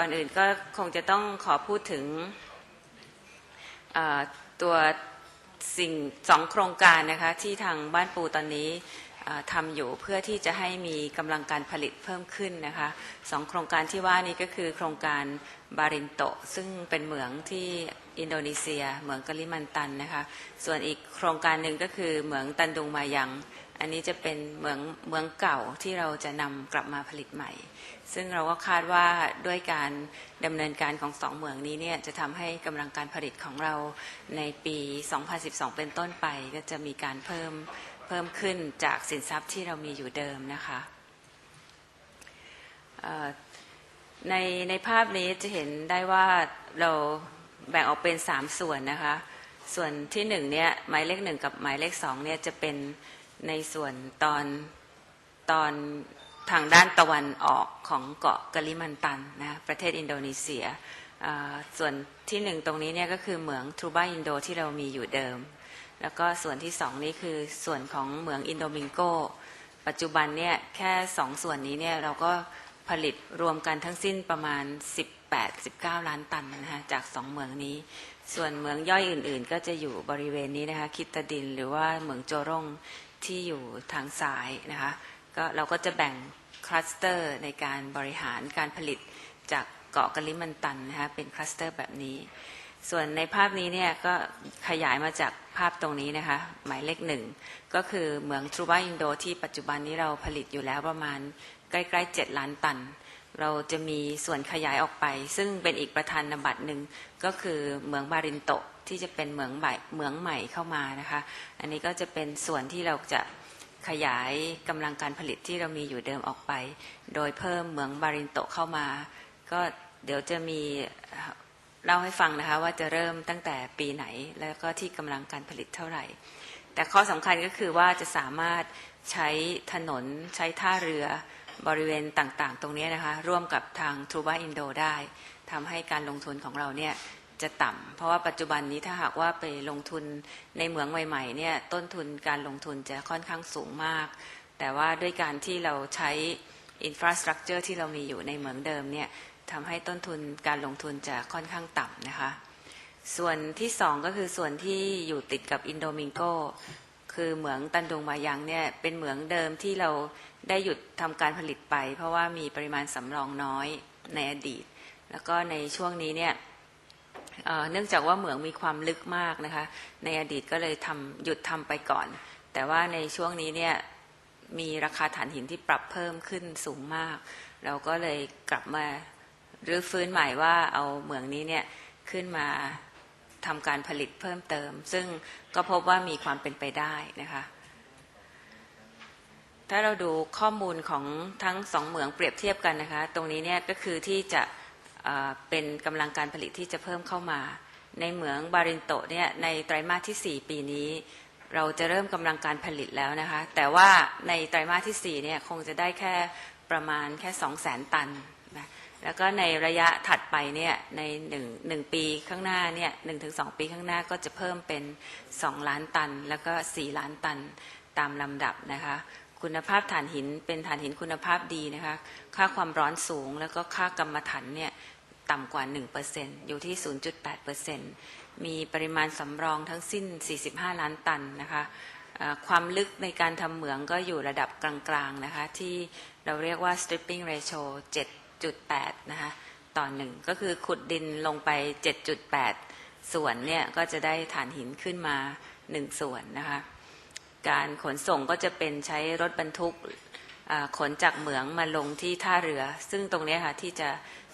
ก่อนอื่นก็คงจะต้องขอพูดถึงตัวสิ่งสองโครงการนะคะที่ทางบ้านปูตอนนี้เอ่อทำอยู่เพื่อที่จะให้มีกำลังการผลิตเพิ่มขึ้นนะคะสองโครงการที่ว่านี้ก็คือโครงการบารินโตซึ่งเป็นเหมืองที่อินโดนีเซียเหมืองกะลิมันตันนะคะส่วนอีกโครงการหนึ่งก็คือเหมืองตันดุงมายัง อันนี้จะเป็นเหมืองเมืองเก่าที่เราจะนำกลับมาผลิตใหม่ ซึ่งเราก็คาดว่าด้วยการดำเนินการของสองเมืองนี้เนี่ยจะทำให้กำลังการผลิตของเราในปี 2012 เป็นต้นไป ก็จะมีการเพิ่มเพิ่มขึ้นจากสินทรัพย์ที่เรามีอยู่เดิมนะคะในในภาพนี้จะเห็นได้ว่าเราแบ่งออกเป็น 3 ส่วนนะคะ ส่วนที่หนึ่งเนี่ยหมายเลขหนึ่งกับหมายเลขสองเนี่ยจะเป็น ในส่วนตอนตอนทางด้านตะวันออกของเกาะกะลิมันตันนะประเทศอินโดนีเซียส่วนที่หนึ่งตรงนี้เนี่ยก็คือเหมืองทรูบาอินโดที่เรามีอยู่เดิม แล้วก็ส่วนที่สองนี้คือส่วนของเหมืองอินโดมิงโก ปัจจุบันเนี่ยแค่สองส่วนนี้เนี่ยเราก็ผลิตรวมกันทั้งสิ้นประมาณ 18-19 ล้านตันนะคะจากสองเหมืองนี้ ส่วนเหมืองย่อยอื่นๆ ก็จะอยู่บริเวณนี้นะคะคิตาดินหรือว่าเหมืองโจรง ที่อยู่ทางซ้ายนะคะก็เราก็จะแบ่งคลัสเตอร์ในการบริหารการผลิตจากเกาะกะลิมันตันนะคะเป็นคลัสเตอร์แบบนี้ ส่วนในภาพนี้เนี่ยก็ขยายมาจากภาพตรงนี้นะคะหมายเลขหนึ่งก็คือเหมืองทรูบาอินโดที่ปัจจุบันนี้เราผลิตอยู่แล้วประมาณใกล้ๆ 7 ล้านตัน เราจะมีส่วนขยายออกไป ซึ่งเป็นอีกประธานนบัตรหนึ่งก็คือเหมืองบารินโตะ ที่จะเป็นเหมืองใหม่เหมืองใหม่เข้ามานะคะ อันนี้ก็จะเป็นส่วนที่เราจะขยายกำลังการผลิตที่เรามีอยู่เดิมออกไป โดยเพิ่มเหมืองบารินโตเข้ามา ก็เดี๋ยวจะมีเล่าให้ฟังนะคะว่าจะเริ่มตั้งแต่ปีไหนแล้วก็ที่กำลังการผลิตเท่าไหร่ แต่ข้อสำคัญก็คือว่าจะสามารถใช้ถนนใช้ท่าเรือบริเวณต่างๆ ตรงนี้นะคะ ร่วมกับทางทรูบาอินโดได้ทำให้การลงทุนของเราเนี่ย จะต่ำเพราะว่าปัจจุบันนี้ถ้าหากว่าไปลงทุนในเหมืองใหม่ๆเนี่ยต้นทุนการลงทุนจะค่อนข้างสูงมาก แต่ว่าด้วยการที่เราใช้อินฟราสตรักเจอร์ที่เรามีอยู่ในเหมืองเดิมเนี่ยทำให้ต้นทุนการลงทุนจะค่อนข้างต่ำนะคะ ส่วนที่สองก็คือส่วนที่อยู่ติดกับอินโดมิงโกคือเหมืองตันดงมายังเนี่ยเป็นเหมืองเดิมที่เราได้หยุดทำการผลิตไป เพราะว่ามีปริมาณสำรองน้อยในอดีต แล้วก็ในช่วงนี้เนี่ย เนื่องจากว่าเหมืองมีความลึกมากนะคะ ในอดีตก็เลยทำหยุดทำไปก่อน แต่ว่าในช่วงนี้เนี่ยมีราคาถ่านหินที่ปรับเพิ่มขึ้นสูงมาก เราก็เลยกลับมารื้อฟื้นใหม่ว่าเอาเหมืองนี้เนี่ยขึ้นมาทำการผลิตเพิ่มเติม ซึ่งก็พบว่ามีความเป็นไปได้นะคะถ้าเราดูข้อมูลของทั้งสองเหมืองเปรียบเทียบกันนะคะ ตรงนี้เนี่ยก็คือที่จะ เป็นกำลังการผลิตที่จะเพิ่มเข้ามา ในเหมืองบารินโตเนี่ยในไตรมาสที่ 4 ปีนี้ เราจะเริ่มกำลังการผลิตแล้วนะคะ แต่ว่าในไตรมาสที่4เนี่ยคงจะได้แค่ประมาณแค่2 0 0 0 0 0 ตันนะแล้วก็ในระยะถัดไปเนี่ยในหนึ่งหนึ่งปีข้างหน้าเนี่ยหนึ่งถึงสองปีข้างหน้าก็จะเพิ่มเป็น 2 ล้านตัน แล้วก็ 4 ล้านตันตามลำดับนะคะคุณภาพถ่านหินเป็นถ่านหินคุณภาพดีนะคะ ค่าความร้อนสูงแล้วก็ค่ากรรมฐานเนี่ย ต่ำกว่า 1%อยู่ที่ 0.8%มีปริมาณสำรองทั้งสิ้น 45 ล้านตันนะคะความลึกในการทำเหมืองก็อยู่ระดับกลางๆนะคะที่เราเรียกว่า stripping ratio 7.8 นะคะต่อหนึ่งก็คือขุดดินลงไป 7.8 ส่วนเนี่ยก็จะได้ถ่านหินขึ้นมา 1 ส่วนนะคะการขนส่งก็จะเป็นใช้รถบรรทุก ขนจากเหมืองมาลงที่ท่าเรือ ซึ่งตรงนี้ค่ะที่จะ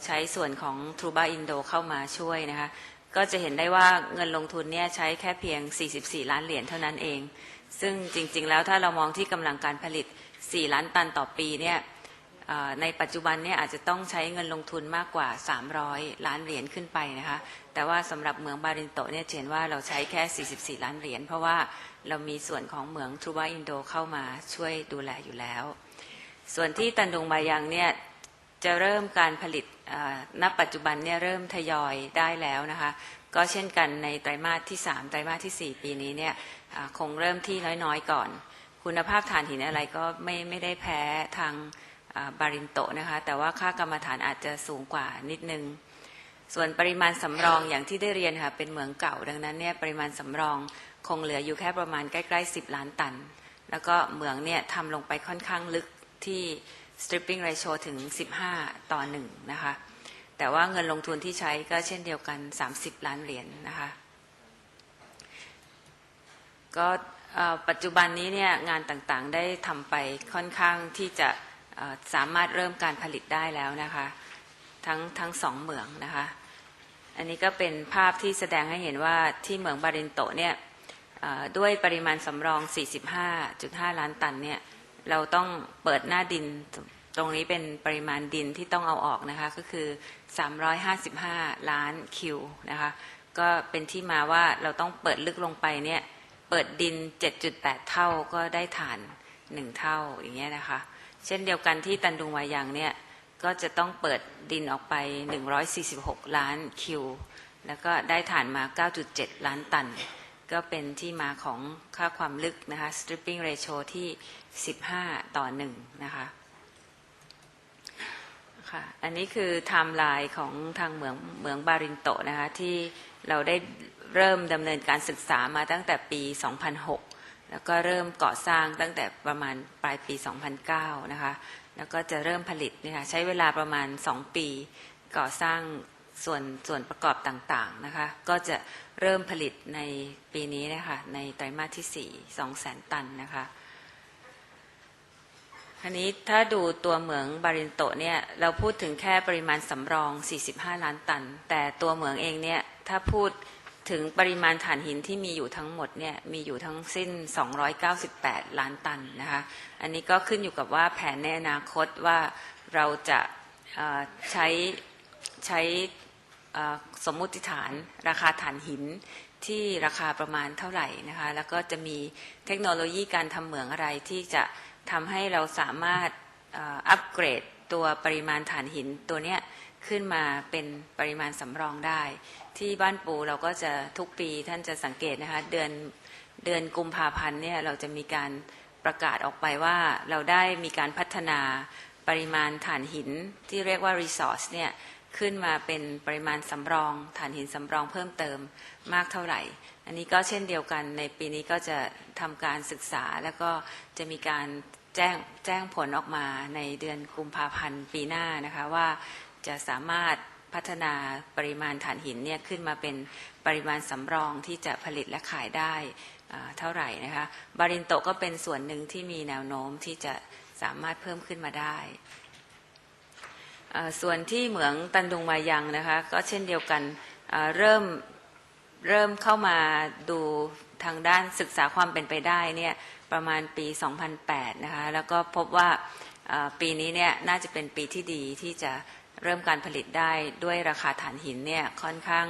ใช้ส่วนของทรูบาอินโดเข้ามาช่วยนะคะก็จะเห็นได้ว่าเงินลงทุนเนี่ยใช้แค่เพียง 44 ล้านเหรียญเท่านั้นเอง ซึ่งจริงๆ แล้วถ้าเรามองที่กำลังการผลิต 4 ล้านตันต่อปีเนี่ย ในปัจจุบันเนี่ยอาจจะต้องใช้เงินลงทุนมากกว่า 300 ล้านเหรียญขึ้นไปนะคะแต่ว่าสำหรับเหมืองบารินโตเนี่ยเห็นว่าเราใช้แค่ 44 ล้านเหรียญเพราะว่าเรามีส่วนของเหมืองทรูบาอินโดเข้ามาช่วยดูแลอยู่แล้ว ส่วนที่ตันดงบายังเนี่ยจะเริ่มการผลิตณปัจจุบันเนี่ยเริ่มทยอยได้แล้วนะคะก็เช่นกันในไตรมาสที่ 3 ไตรมาสทีสี่4 ปีนี้เนี่ยคงเริ่มที่น้อยๆก่อน คุณภาพถ่านหินอะไรก็ไม่ไม่ได้แพ้ทาง บารินโตนะคะแต่ว่าค่ากรรมฐานอาจจะสูงกว่านิดนึง ส่วนปริมาณสำรองอย่างที่ได้เรียนค่ะเป็นเหมืองเก่า ดังนั้นเนี่ยปริมาณสำรองคงเหลืออยู่แค่ประมาณใกล้ๆ 10 ล้านตัน แล้วก็เหมืองเนี่ยทำลงไปค่อนข้างลึกที่ stripping ratio ถึง 15 ต่อหนึ่งนะคะแต่ว่าเงินลงทุนที่ใช้ก็เช่นเดียวกัน 30 ล้านเหรียญนนะคะก็ปัจจุบันนี้เนี่ยงานต่างๆได้ทำไปค่อนข้างที่จะ สามารถเริ่มการผลิตได้แล้วนะคะ ทั้งทั้งสองเหมืองนะคะ อันนี้ก็เป็นภาพที่แสดงให้เห็นว่าที่เหมืองบารินโตเนี่ยด้วยปริมาณสำรอง 45.5 ล้านตันเนี่ยเราต้องเปิดหน้าดินตรงนี้เป็นปริมาณดินที่ต้องเอาออกนะคะ ก็คือ 355 ล้านคิวนะคะก็เป็นที่มาว่าเราต้องเปิดลึกลงไปเนี่ยเปิดดิน 7.8 เท่าก็ได้ฐาน 1เท่าอย่างเงี้ยนะคะ เช่นเดียวกันที่ตันดุงวายังเนี่ยก็จะต้องเปิดดินออกไป 146 ล้านคิว แล้วก็ได้ฐานมา 9.7 ล้านตัน ก็เป็นที่มาของค่าความลึกนะคะ stripping ratio ที่ 15 ต่อ 1 นะคะค่ะอันนี้คือไทม์ไลน์ของทางเหมืองเหมืองบารินโตนะคะที่เราได้เริ่มดำเนินการศึกษามาตั้งแต่ปี 2006 แล้วก็เริ่มก่อสร้างตั้งแต่ประมาณปลายปี 2009 นะคะ แล้วก็จะเริ่มผลิตนี่ยค่ะใช้เวลาประมาณ 2 ปีก่อสร้างส่วนส่วนประกอบต่างๆนะคะ ก็จะเริ่มผลิตในปีนี้นะคะในไตรมาสที่ 4 2 0 0 0 0ตันนะคะอันนี้ถ้าดูตัวเหมืองบารินโตเนี่ยเราพูดถึงแค่ปริมาณสำรอง 45 ล้านตัน แต่ตัวเหมืองเองเนี่ยถ้าพูด ถึงปริมาณถ่านหินที่มีอยู่ทั้งหมดเนี่ยมีอยู่ทั้งสิ้น 298 ล้านตันนะคะ อันนี้ก็ขึ้นอยู่กับว่าแผนในอนาคตว่าเราจะใช้ใช้สมมุติฐานราคาถ่านหินที่ราคาประมาณเท่าไหร่นะคะ แล้วก็จะมีเทคโนโลยีการทำเหมืองอะไรที่จะทำให้เราสามารถอัปเกรดตัวปริมาณถ่านหินตัวเนี้ยขึ้นมาเป็นปริมาณสำรองได้ ที่บ้านปูเราก็จะทุกปีท่านจะสังเกตนะคะ เดือนเดือนกุมภาพันธ์เนี่ยเราจะมีการประกาศออกไปว่าเราได้มีการพัฒนาปริมาณถ่านหินที่เรียกว่า resource เนี่ยขึ้นมาเป็นปริมาณสำรองถ่านหินสำรองเพิ่มเติมมากเท่าไหร่ อันนี้ก็เช่นเดียวกันในปีนี้ก็จะทำการศึกษาแล้วก็จะมีการแจ้งแจ้งผลออกมาในเดือนกุมภาพันธ์ปีหน้านะคะว่าจะสามารถ พัฒนาปริมาณถ่านหินเนี่ยขึ้นมาเป็นปริมาณสำรองที่จะผลิตและขายได้เท่าไหร่นะคะบารินโตก็เป็นส่วนหนึ่งที่มีแนวโน้มที่จะสามารถเพิ่มขึ้นมาได้ส่วนที่เหมืองตันดุงมายังนะคะก็เช่นเดียวกันเริ่มเริ่มเข้ามาดูทางด้านศึกษาความเป็นไปได้เนี่ยประมาณปี 2008 นะคะแล้วก็พบว่าปีนี้เนี่ยน่าจะเป็นปีที่ดีที่จะ เริ่มการผลิตได้ด้วยราคาถ่านหินเนี่ยค่อนข้าง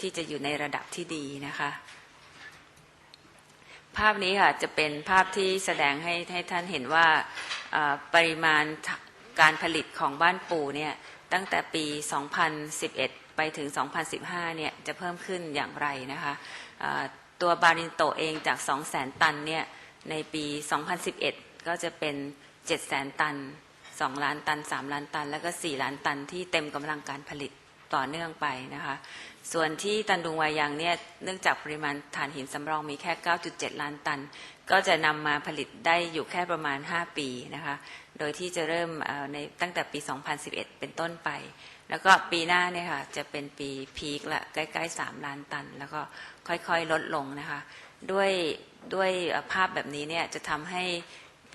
ที่จะอยู่ในระดับที่ดีนะคะ ภาพนี้ค่ะจะเป็นภาพที่แสดงให้ให้ท่านเห็นว่าปริมาณการผลิตของบ้านปู่เนี่ยตั้งแต่ปี 2011 ไปถึง 2015 เนี่ยจะเพิ่มขึ้นอย่างไรนะคะตัวบารินโตเองจาก 200,000 ตันเนี่ยในปี 2011 ก็จะเป็น 700,000 ตัน 2ล้านตัน3ล้านตัน แล้วก็4ล้านตันที่เต็มกำลังการผลิตต่อเนื่องไปนะคะ ส่วนที่ตันดุงวายังเนี่ยเนื่องจากปริมาณถ่านหินสำรองมีแค่ 9.7 ล้านตัน ก็จะนำมาผลิตได้อยู่แค่ประมาณ 5 ปีนะคะ โดยที่จะเริ่มในตั้งแต่ปี 2011 เป็นต้นไป แล้วก็ปีหน้าเนี่ยค่ะจะเป็นปีพีคละใกล้ๆ 3 ล้านตัน แล้วก็ค่อยๆลดลงนะคะ ด้วยด้วยภาพแบบนี้เนี่ยจะทำให้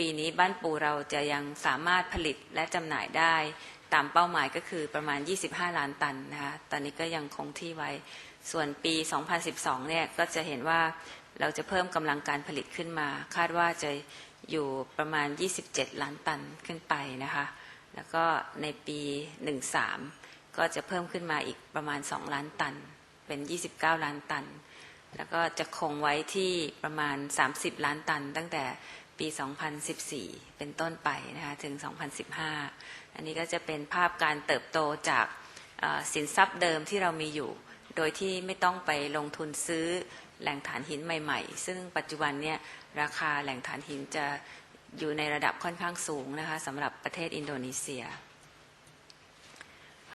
ปีนี้บ้านปูเราจะยังสามารถผลิตและจำหน่ายได้ตามเป้าหมายก็คือประมาณ 25 ล้านตันนะคะตอนนี้ก็ยังคงที่ไว้ ส่วนปี 2012 เนี่ยก็จะเห็นว่าเราจะเพิ่มกำลังการผลิตขึ้นมา คาดว่าจะอยู่ประมาณ 27 ล้านตันขึ้นไปนะคะ แล้วก็ในปี 13 ก็จะเพิ่มขึ้นมาอีกประมาณ 2 ล้านตัน เป็น 29 ล้านตัน แล้วก็จะคงไว้ที่ประมาณ 30 ล้านตัน ตั้งแต่ ปี 2014 เป็นต้นไปนะคะถึง 2015 อันนี้ก็จะเป็นภาพการเติบโตจากสินทรัพย์เดิมที่เรามีอยู่ โดยที่ไม่ต้องไปลงทุนซื้อแหล่งฐานหินใหม่ ๆ ซึ่งปัจจุบันเนี่ยราคาแหล่งฐานหินจะอยู่ในระดับค่อนข้างสูงนะคะสำหรับประเทศอินโดนีเซีย